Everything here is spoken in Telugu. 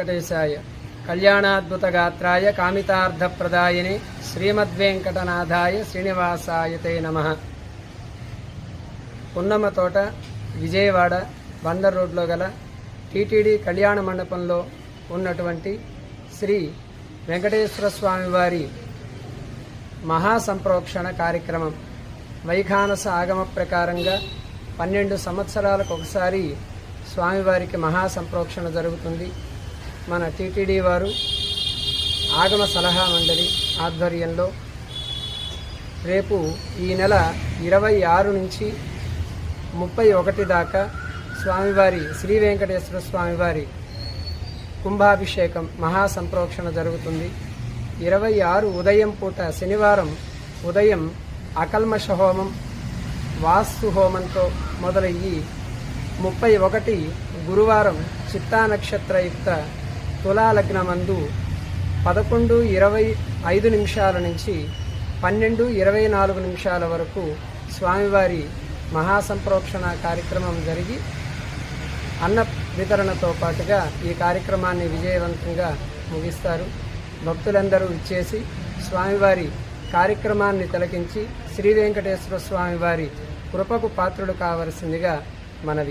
వెంకటేశాయ. కళ్యాణాద్భుతగాత్రాయ కామితార్థప్రదాయని శ్రీమద్వేంకటనాథాయ శ్రీనివాసాయ తే నమ. పున్నమ్మ తోట విజయవాడ బందర్ రోడ్లో గల టీటీడీ కళ్యాణ మండపంలో ఉన్నటువంటి శ్రీ వెంకటేశ్వర స్వామివారి మహాసంప్రోక్షణ కార్యక్రమం వైఖానస ఆగమ ప్రకారంగా పన్నెండు సంవత్సరాలకు ఒకసారి స్వామివారికి మహాసంప్రోక్షణ జరుగుతుంది. మన టీటీడీ వారు ఆగమ సలహా మండలి ఆధ్వర్యంలో రేపు ఈ నెల ఇరవై ఆరు నుంచి ముప్పై ఒకటి దాకా స్వామివారి శ్రీ వెంకటేశ్వర స్వామివారి కుంభాభిషేకం మహాసంప్రోక్షణ జరుగుతుంది. ఇరవై ఆరు ఉదయం పూట శనివారం ఉదయం అకల్మష హోమం వాస్తు హోమంతో మొదలయ్యి ముప్పై ఒకటి గురువారం చిత్తా నక్షత్రయుక్త తులాలగ్నమందు పదకొండు ఇరవై ఐదు నిమిషాల నుంచి పన్నెండు ఇరవై నాలుగు నిమిషాల వరకు స్వామివారి మహాసంప్రోక్షణ కార్యక్రమం జరిగి అన్న వితరణతో పాటుగా ఈ కార్యక్రమాన్ని విజయవంతంగా ముగిస్తారు. భక్తులందరూ ఇచ్చేసి స్వామివారి కార్యక్రమాన్ని తిలకించి శ్రీ వెంకటేశ్వర స్వామివారి కృపకు పాత్రుడు కావలసిందిగా మనవి.